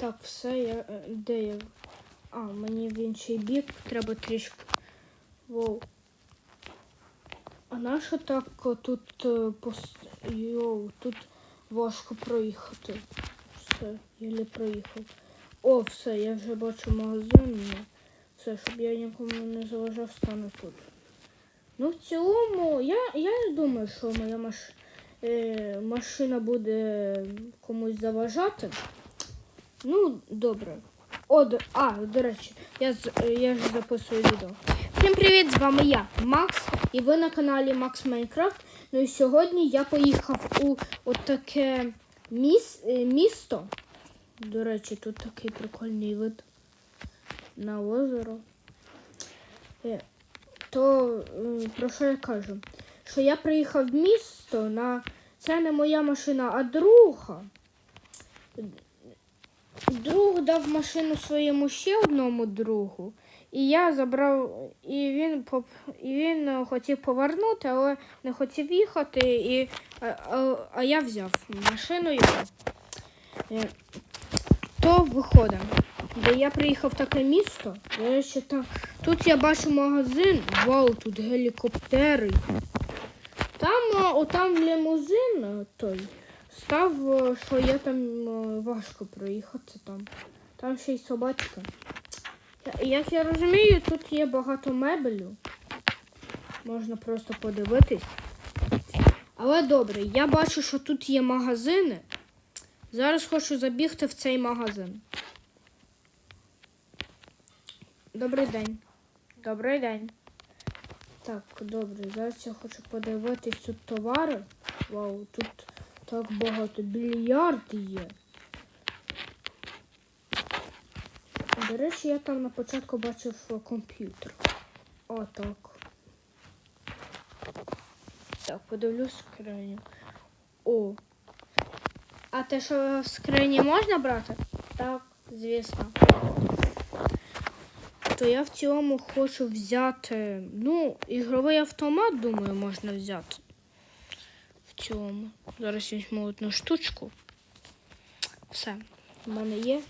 Так, все, я. е, Де я? А, мені в інший бік треба трішки. Воу. А нащо так тут е, пос... Йоу, тут важко проїхати. Все, єлі проїхав. О, все, я вже бачу магазин. Все, щоб я нікому не заважав, стану тут. Ну, в цілому, я, я не думаю, що моя маш... е, машина буде комусь заважати. Ну, добре. О, до... А, до речі, я, я ж записую відео. Всім привіт! З вами я, Макс, і ви на каналі Макс Майнкрафт. Ну і сьогодні я поїхав у отаке міс... е, місто. До речі, тут такий прикольний вид на озеро. Е, То е, про що я кажу? Що я приїхав в місто на. Це не моя машина, а друга. Друг дав машину своєму ще одному другу. І я забрав, і він і він е, хотів повернути, але не хотів їхати, і, а, а, а я взяв машину його. Е, То виходить, де я приїхав в таке місто. До речі, та, тут я бачу магазин. Вау, тут гелікоптери. Там, е, отам лімузин е, той став, е, що я там е, важко проїхати там. Там ще й собачка. Як я розумію, тут є багато мебелю. Можна просто подивитись. Але добре, я бачу, що тут є магазини. Зараз хочу забігти в цей магазин. Добрий день. Добрий день. Так, добре, зараз я хочу подивитись тут товари. Вау, тут так багато більярд є. До речі, я там на початку бачив е, комп'ютер. О, так. Подивлюсь скриню. О. А те, що в скрині можна брати? Так, звісно. То я в цілому хочу взяти. Ну, ігровий автомат, думаю, можна взяти. В цілому. Зараз візьму одну штучку. Все, в мене є.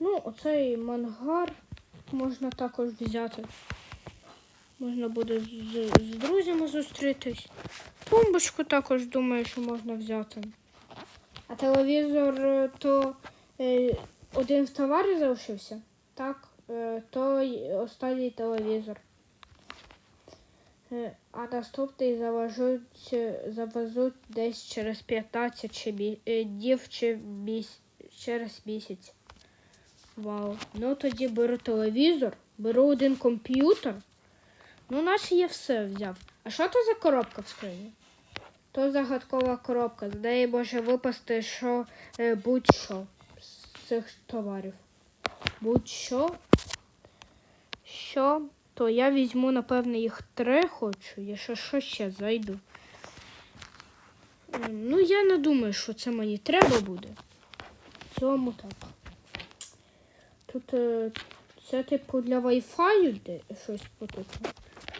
Ну, оцей мангар можна також взяти. Можна буде з, з друзями зустрітись. Тумбочку також думаю, що можна взяти. А телевізор е, то е, один в товарі залишився? Так, е, то останній телевізор. А наступний завезуть, завезуть десь через 15 чи бі, е, днів чи міс, через місяць. Вау. Ну тоді беру телевізор, беру один комп'ютер. Ну, наш я все взяв. А що то за коробка в скрині? То загадкова коробка. З неї може випасти що е, будь-що з цих товарів. Будь-що. Що? То я візьму, напевне, їх три хочу. Я ще що ще зайду. Ем, Ну, я не думаю, що це мені треба буде. В цьому так. Тут е, це типу для Wi-Fi де щось по типу.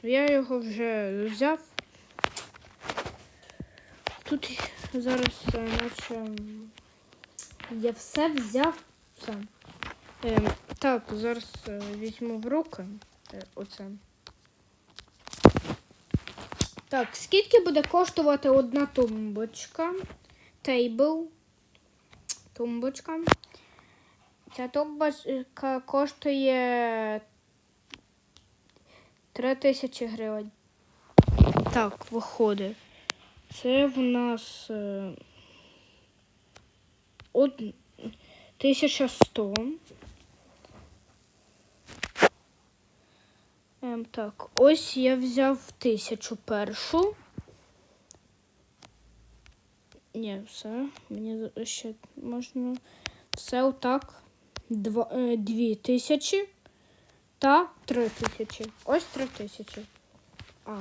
Я його вже взяв. Тут зараз е, наче я все взяв сам. Ем, так, зараз е, візьму в руки е, оце. Так, скільки буде коштувати одна тумбочка? Тейбл. Тумбочка. Ця тумбочка коштує 3 тисячі гривень. Так, виходить. Це в нас е, од... 1100. Так, ось я взяв тисячу першу. Ні, все, мені ще можна. Все отак. Два, е, дві тисячі та три тисячі. Ось три тисячі. А.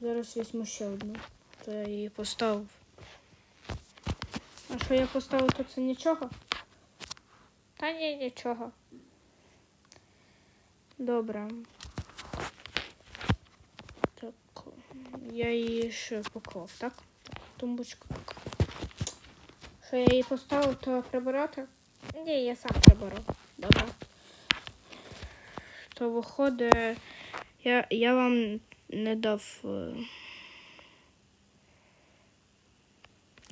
Зараз візьму ще одну. То я її поставив. А що я поставив, то це нічого? Та ні, нічого. Добре. Так, я її ще поклав, так? Тумбочку. Що я її поставив, то прибирати? Ні, я сам приберу. Добре. То виходить, я, я вам не дав. е,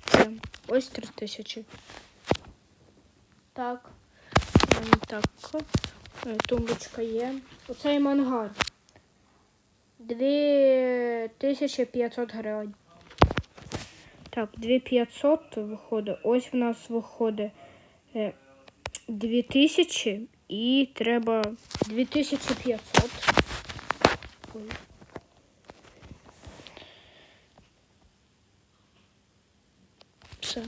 Це. Ось три тисячі. Так. Так. Е, Тумбочка є. Оцей мангар. 2500 гривень. Так, 2500 виходить. Ось в нас виходить е, 2000 і треба 2500. Ой. Все.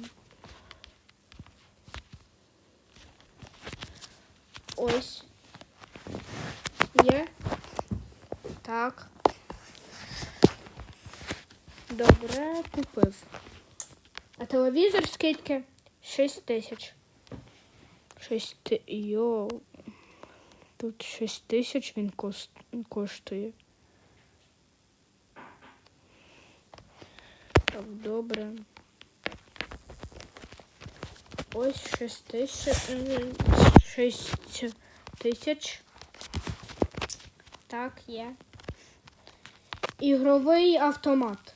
Ось. Є. Так. Добре, купив. А телевізор скільки? 6 тисяч. 6 ти... Йоу. Тут 6 тисяч він кос... коштує. Так, добре. Ось 6 тисяч. 6 тисяч. Так, є. Ігровий автомат.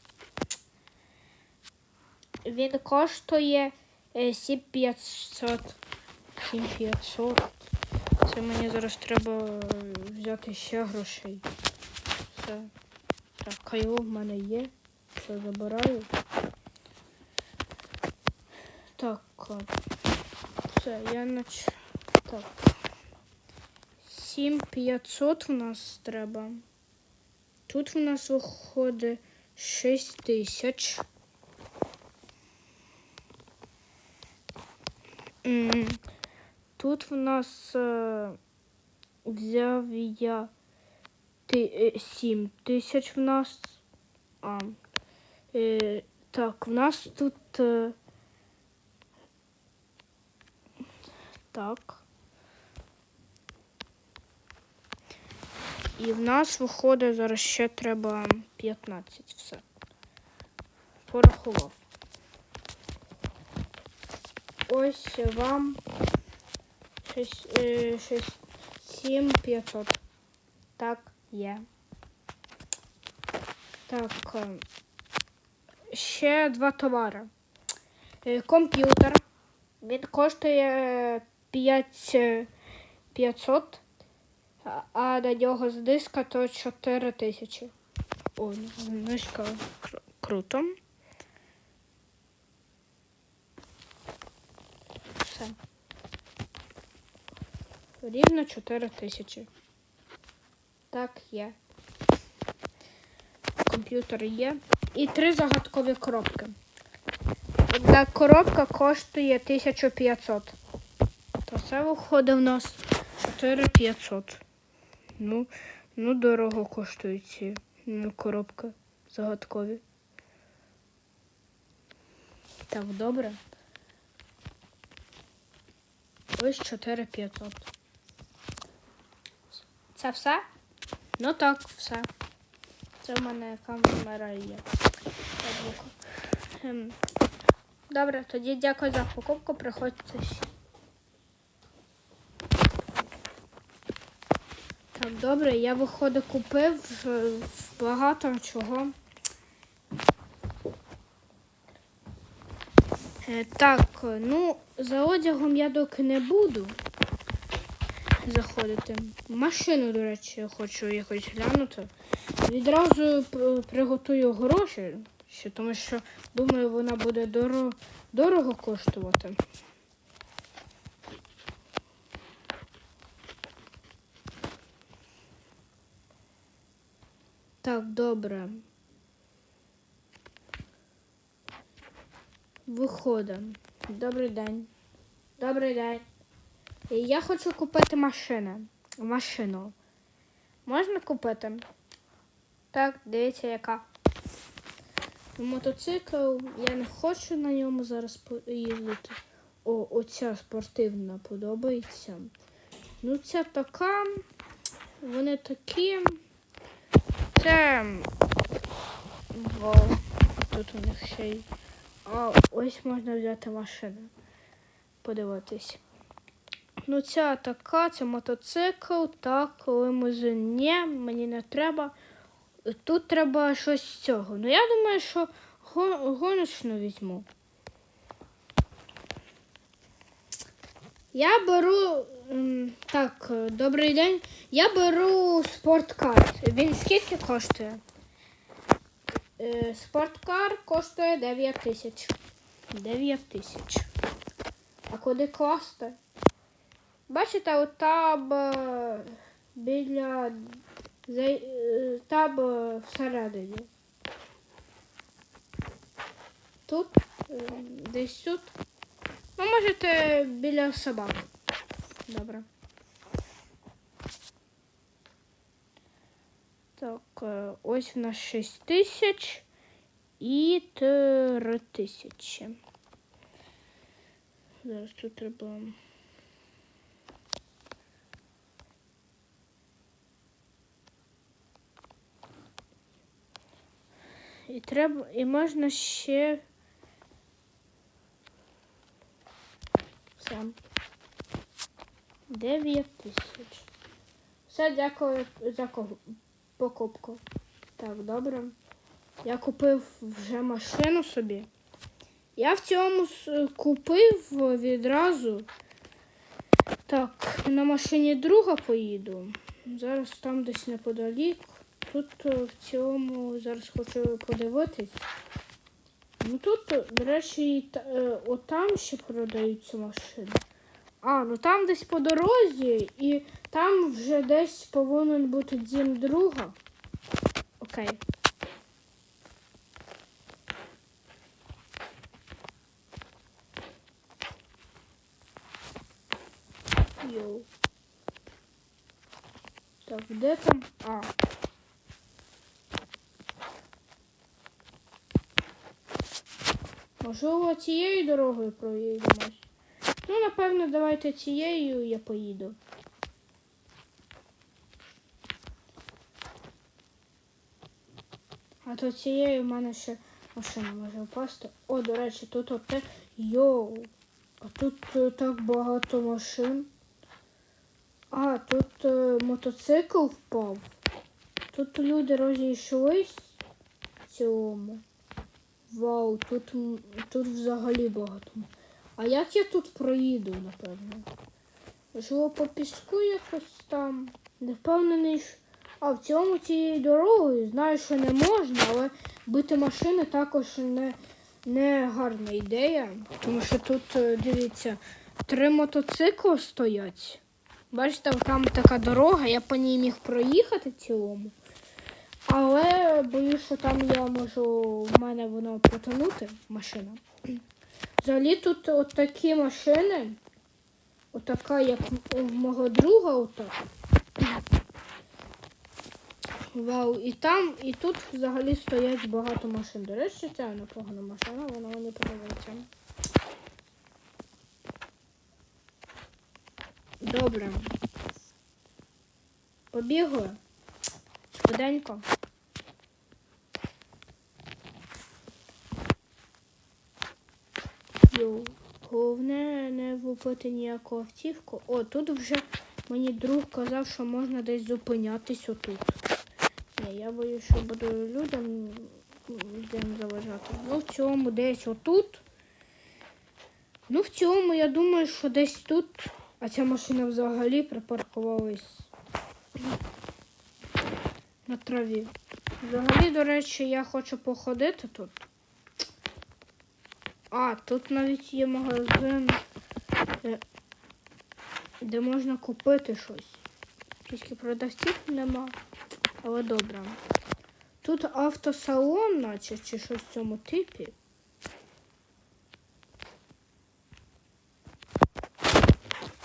Він коштує е, 7500. 7500. Це мені зараз треба е, взяти ще грошей. Все. Так, кайло в мене є. Все забираю. Так. Все, я нач... Так. 7500 в нас треба. Тут в нас виходить 6 тисяч. Тут в нас взяв я ти, е, 7 тисяч в нас. А, е, так, в нас тут. Е, так. І в нас виходить зараз ще треба 15. Все. Порахував. Ось вам 6, 6, 7 500. Так, є. Так. е, Ще два товари. Е, Комп'ютер. Він коштує 5 е, 500, а- на нього з диска то 4 тисячі. О, знижка кру- круто. Все. Рівно 4 тисячі. Так, є. Комп'ютер є. І три загадкові коробки. Одна коробка коштує 1500. То це виходить в нас 4500. Ну, ну дорого коштують ці ну, коробки загадкові. Так, добре. Ось 4500. Це все? Ну так, все. Це в мене камера є. Ем, Добре, тоді дякую за покупку. Приходьте Так, добре, я виходу купив е, багато чого. Е, Так, ну, за одягом я доки не буду заходити. Машину, до речі, хочу якось глянути. Відразу приготую гроші, тому що думаю, вона буде дорого, дорого коштувати. Так, добре. Виходимо. Добрий день. Добрий день. Я хочу купити машину. Машину. Можна купити? Так, дивіться, яка. Мотоцикл. Я не хочу на ньому зараз поїздити. О, оця спортивна подобається. Ну, ця така. Вони такі. Це. Вау. Тут у них ще й А ось можна взяти машину. Подивитись. Ну, ця така, це мотоцикл, так, лимузин. Ні, мені не треба. Тут треба щось з цього. Ну, я думаю, що гоночну візьму. Я беру. Так, е, добрий день. Я беру спорткар. Він скільки коштує? Е, Спорткар коштує 9 тисяч. 9 тисяч. А куди класти? Бачите, от там е, біля е, всередині. Тут, десь тут. Ну, можете біля собак. Добре. Так, е, ось в нас 6 тисяч і 3 тисячі. Зараз тут треба. І треба. І можна ще. Все. 9 тисяч. Все, дякую за покупку. Так, добре. Я купив вже машину собі. Я в цьому купив відразу. Так, на машині друга поїду. Зараз там десь неподалік. Тут е, в цьому зараз хочу подивитись. Ну тут, до речі, е, отам ще продаються машини. А, ну там десь по дорозі, і там вже десь повинен бути дім друга. Окей. Йоу. Так, де там? А. Можливо, цією дорогою проїдемось. Ну, напевно, давайте цією я поїду. А то цією в мене ще машина може впасти. О, до речі, тут оте. Йоу. А тут е, так багато машин. А, тут е, мотоцикл впав. Тут люди розійшлись в цілому. Вау, тут, тут взагалі багато. А як я тут проїду, напевно? Можливо, по піску якось там. Не впевнений. що- А в цьому цією дорогою знаю, що не можна, але бити машини також не, не гарна ідея. Тому що тут, е, дивіться, три мотоцикли стоять. Бачите, там така дорога, я по ній міг проїхати цілому. Але боюсь, що там я можу в мене воно потонути, машина. Взагалі тут от такі машини, отака, як в мого друга, отак. Вау, і там, і тут взагалі стоять багато машин. До речі, це непогана машина, вона мені подобається. Добре. Побігли. Швиденько. Йоу. Головне не влупити ніяку автівку. О, тут вже мені друг казав, що можна десь зупинятись отут. Ні, я боюсь, що буду людям заважати. Ну, в цьому десь отут. Ну, в цьому, я думаю, що десь тут. А ця машина взагалі припаркувалась на траві. Взагалі, до речі, я хочу походити тут. А, тут навіть є магазин, де, де можна купити щось. Тільки продавців нема. Але добре. Тут автосалон, наче, чи щось в цьому типі.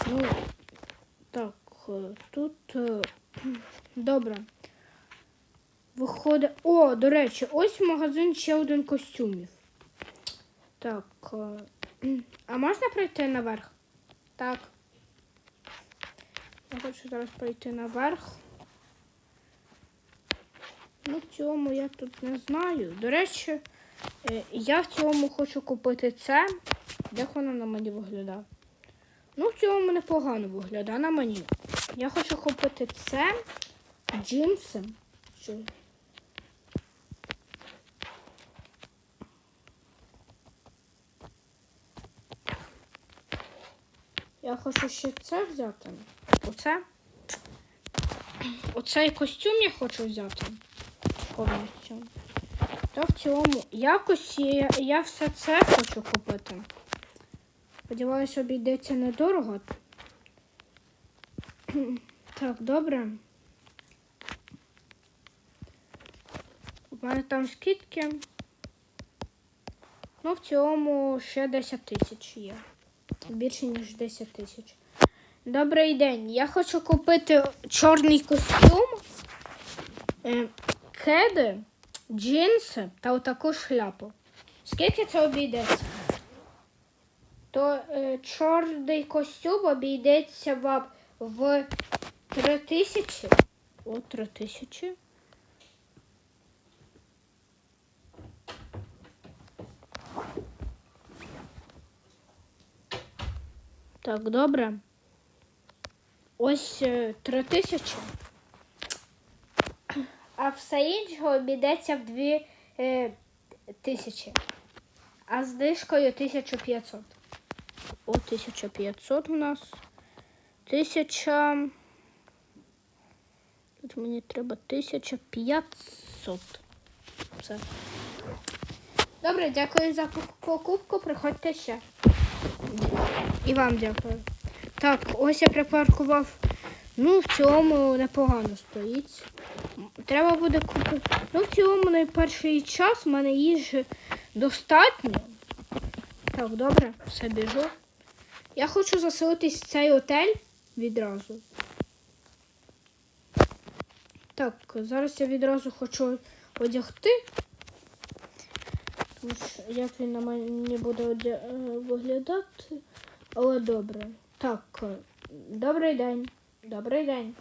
Ну, так, е, тут е, добре. Виходить. О, до речі, ось магазин ще один костюмів. Так. е, А можна пройти наверх? Так. Я хочу зараз пройти наверх. Ну, в цьому я тут не знаю. До речі, Е, Я в цілому хочу купити це. Як воно на мені виглядає? Ну, в цілому непогано виглядає на мені. Я хочу купити це джинси. Хочу ще це взяти. Оце. Оцей костюм я хочу взяти. Повністю. Та в цілому якось я, я все це хочу купити. Сподіваюся, обійдеться недорого. Так, добре. У мене там скидки. Ну, в цілому ще 10 тисяч є. Більше, ніж 10 тисяч. Добрий день. Я хочу купити чорний костюм, е, кеди, джинси та отаку шляпу. Скільки це обійдеться? То е, чорний костюм обійдеться вам в 3 тисячі. О, 3 тисячі. Так, добре. Ось е, три тисячі. А все інше обійдеться в дві е, тисячі. А з знижкою 1500. О, 1500 у нас. Тисяча. Тут мені треба 1500. Все. Добре, дякую за покупку. Приходьте ще. І вам дякую. Так, ось я припаркував. Ну, в цілому непогано стоїть. Треба буде купити. Ну, в цілому найперший час в мене їжі достатньо. Так, добре, все біжу. Я хочу заселитись в цей отель відразу. Так, зараз я відразу хочу одягти. Тому що як він на мені буде е, виглядати. Але добре. Так, е, добрий день. Добрий день.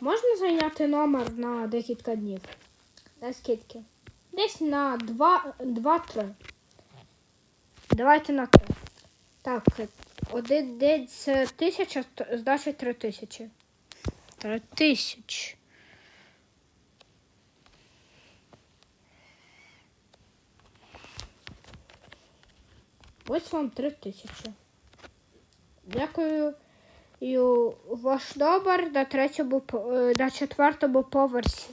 Можна зайняти номер на декілька днів? На скільки? Десь на 2-3. Давайте на 3. Так, е, один день це тисяча, значить три тисячі. Три тисячі. Ось вам три тисячі. Дякую. І ваш номер на третьому е, на четвертому поверсі.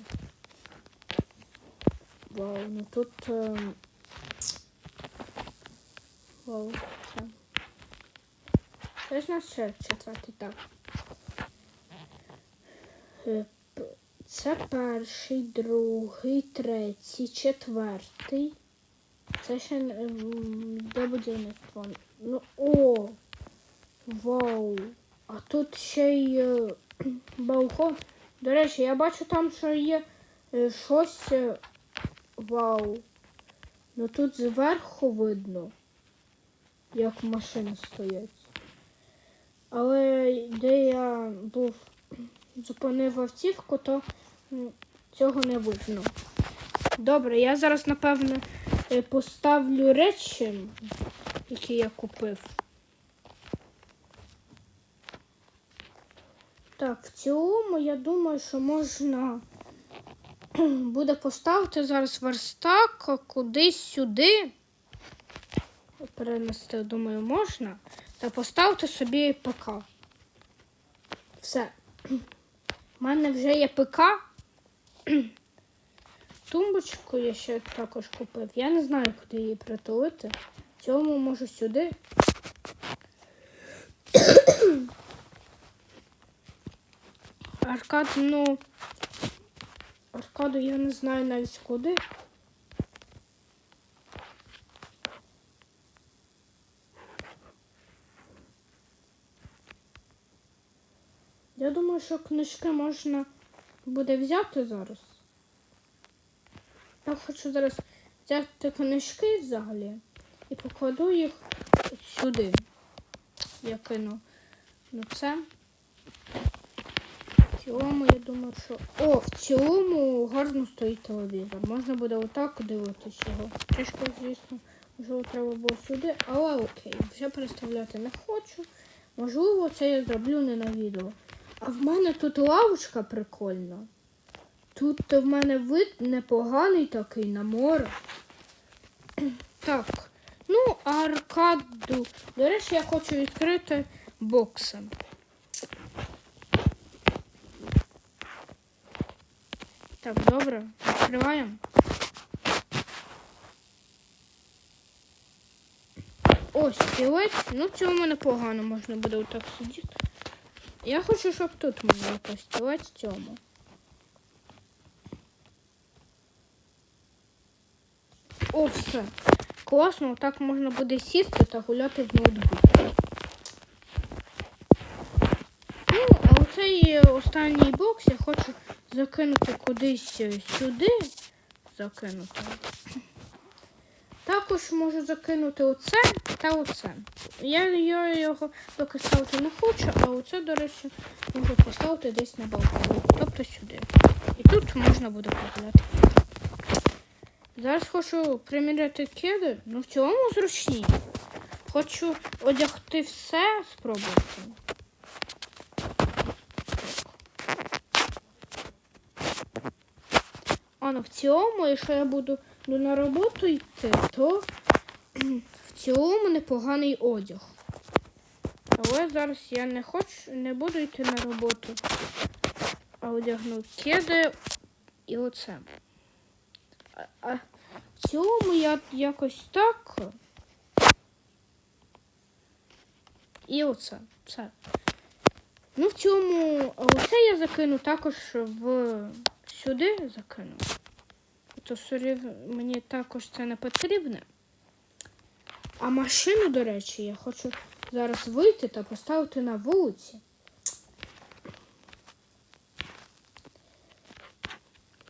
Вау, ну тут. е, Вау, це. Це ж наш четвертий, так. Е, Це перший, другий, третій, четвертий. Це ще де будівництво? Ну, о! Вау! А тут ще й е, балкон. До речі, я бачу там, що є е, щось. е, Вау. Ну тут зверху видно, як машини стоять. Але де я був зупинив автівку, то цього не видно. Добре, я зараз, напевно, поставлю речі, які я купив. Так, в цілому, я думаю, що можна буде поставити зараз верстак кудись сюди. Перенести, думаю, можна. Та поставити собі ПК. Все. У мене вже є ПК. Тумбочку я ще також купив. Я не знаю, куди її притулити. В цьому можу сюди. Аркад, ну. Аркаду я не знаю навіть куди. Я думаю, що книжки можна буде взяти зараз. Я хочу зараз взяти книжки взагалі і покладу їх сюди. Я кину ну це. Цілому, я думаю, що. О, в цілому гарно стоїть телевізор. Можна буде отак дивитися його. Трішки, звісно, можливо, треба було сюди, але окей, вже переставляти не хочу. Можливо, це я зроблю не на відео. А в мене тут лавочка прикольна. Тут в мене вид непоганий такий на море. Так. Ну, аркаду. До речі, я хочу відкрити боксом. Так, добре, відкриваємо. Ось стілець. Ну, в цьому непогано можна буде отак сидіти. Я хочу, щоб тут мене якось стілець цьому. О, все. Класно, так можна буде сісти та гуляти в ноутбук. Ну, а оцей останній бокс я хочу закинути кудись сюди. Закинути. Також можу закинути оце та оце. Я, його поки ставити не хочу, а оце, до речі, можу поставити десь на балконі. Тобто сюди. І тут можна буде погуляти. Зараз хочу приміряти кеди, ну в цілому зручні. Хочу одягти все, спробувати. Ну в цілому, якщо я буду на роботу йти, то в цілому непоганий одяг. Але зараз я не хочу, не буду йти на роботу, а одягну кеди і оце. А, в цілому я якось так. І оце. Все. Ну, в цьому, оце я закину також в сюди закину. То сорі, мені також це не потрібне. А машину, до речі, я хочу зараз вийти та поставити на вулиці.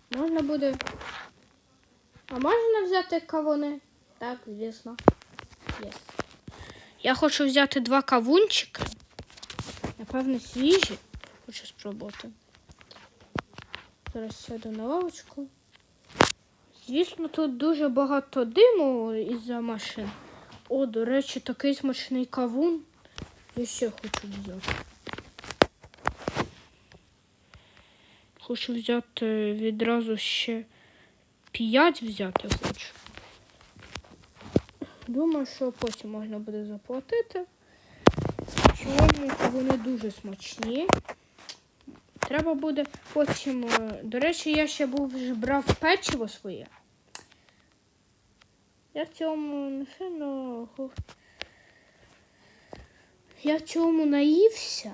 Можна буде. А можна взяти кавуни? Так, звісно. Єс. Я хочу взяти два кавунчики. Напевно, свіжі. Хочу спробувати. Зараз сяду на лавочку. Звісно, тут дуже багато диму із-за машин. О, до речі, такий смачний кавун. Я ще хочу взяти. Хочу взяти відразу ще п'ять взяти хочу. Думаю, що потім можна буде заплатити. Цілому вони дуже смачні. Треба буде потім. е, До речі, я ще був брав печиво своє. Я в цьому не сильно. Я в цьому наївся.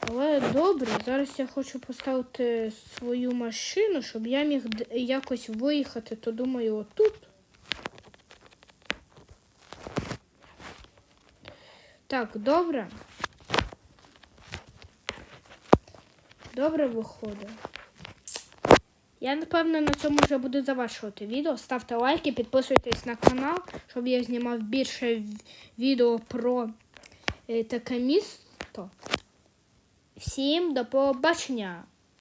Але добре, зараз я хочу поставити свою машину, щоб я міг якось виїхати, то думаю, отут. Так, добре. Добре виходить. Я, напевно, на цьому вже буду завершувати відео. Ставте лайки, підписуйтесь на канал, щоб я знімав більше відео про е, таке місто. Всім до побачення!